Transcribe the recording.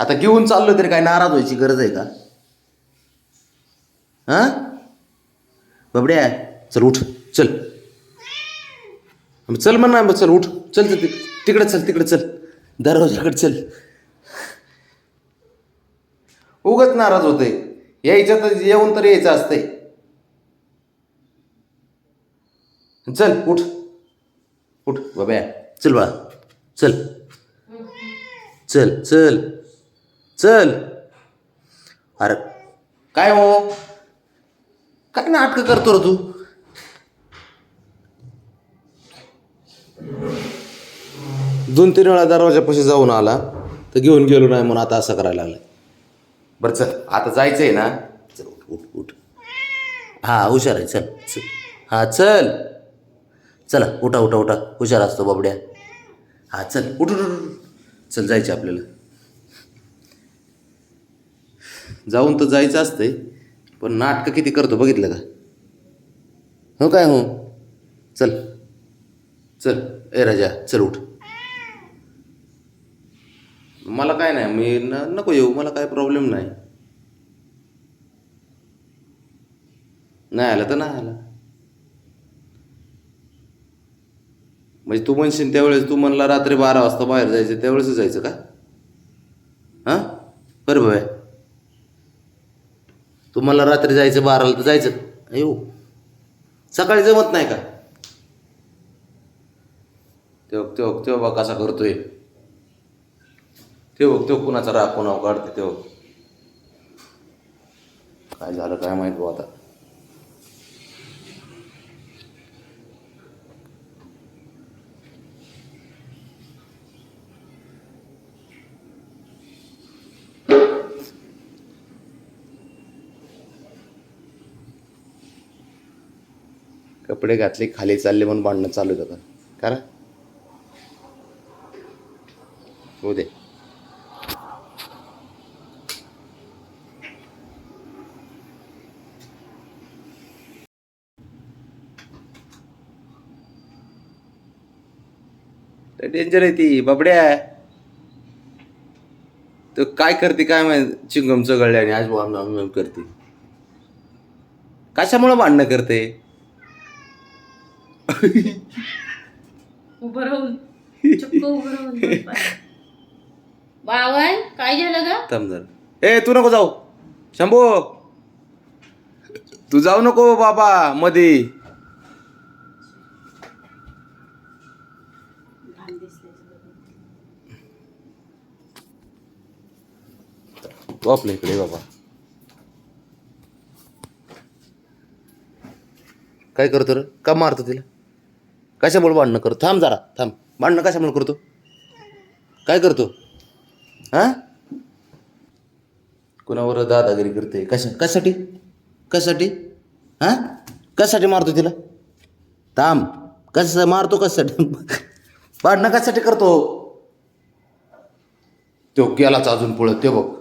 आता घेऊन चाललो तरी काय नाराज व्हायची गरज आहे का? हां? बाबड्या चल उठ चल. चल म्हण ना चल उठ. चल चल तिकडे चल तिकडे चल. दरवाजाकडे चल. उगत नाराज होते यायचं तर येऊन तर यायचं असतंय. चल उठ. उठ बाब्या. चल बाळा चल. चल चल. चल. अरे काय हो? काय नाटकं करतो रे तू? दोन तीन वेळा दरवाजापाशी जाऊन आला तर घेऊन गेलो नाही म्हणून आता असं करायला लागलं बरं चल आता जायचं आहे ना? चल उठ उठ उठ. हां हुशार आहे चल चल. हां चल. चला उठा उठा उठा. हुशार असतो बाबड्या. हां चल उठ उठ, उठ उठ. चल जायचं आपल्याला. जाऊन तर जायचं असतंय पण नाटकं किती करतो बघितलं का? हो काय हो? चल चल ए राजा चल उठ. मला काय नाही मी न नको येऊ मला काय प्रॉब्लेम नाही. नाही आला तर नाही आला. म्हणजे तू म्हणशील त्यावेळेस तू म्हणला रात्री बारा वाजता बाहेर जायचं त्यावेळेस जायचं का? हां? बरं बाय तुम्हाला रात्री जायचं बाराला तर जायचं. येऊ सकाळी जमत नाही का? तेव्हा तेव्हा तेव्हा बा कसा करतोय? तेव्हा तो कुणाचा राग कोणावर काढते तेव्हा? काय झालं काय माहीत बा आता? कपडे घातले खाली चालले म्हणून भांडणं चालू होतं करा. हो दे. डेंजर आहे ती बाबड्या. तर काय करते काय माहिती? चिंगमचं चघळले आणि आज करते. कशामुळं भांडणं करते? उभं राहून चक्क उभं राहून बावन काय झालं ग? थांब जरा. ए तू नको जाऊ. शंभू. तू जाऊ नको बाबा मध्ये तू आपल्या इकडे बाबा. काय करतो रे? का मारतो तिला? कशामुळे भांडणं करतो? थांब जरा थांब. भांडणं कशामुळे करतो? काय करतो? हां? कुणावर दादागिरी करते? कशा कशासाठी? कशासाठी? हां? कशासाठी मारतो तिला? थांब. कसं मारतो? कशासाठी? भांडणं कशासाठी करतो? तो गेलाच अजून पुढं. ते बघ.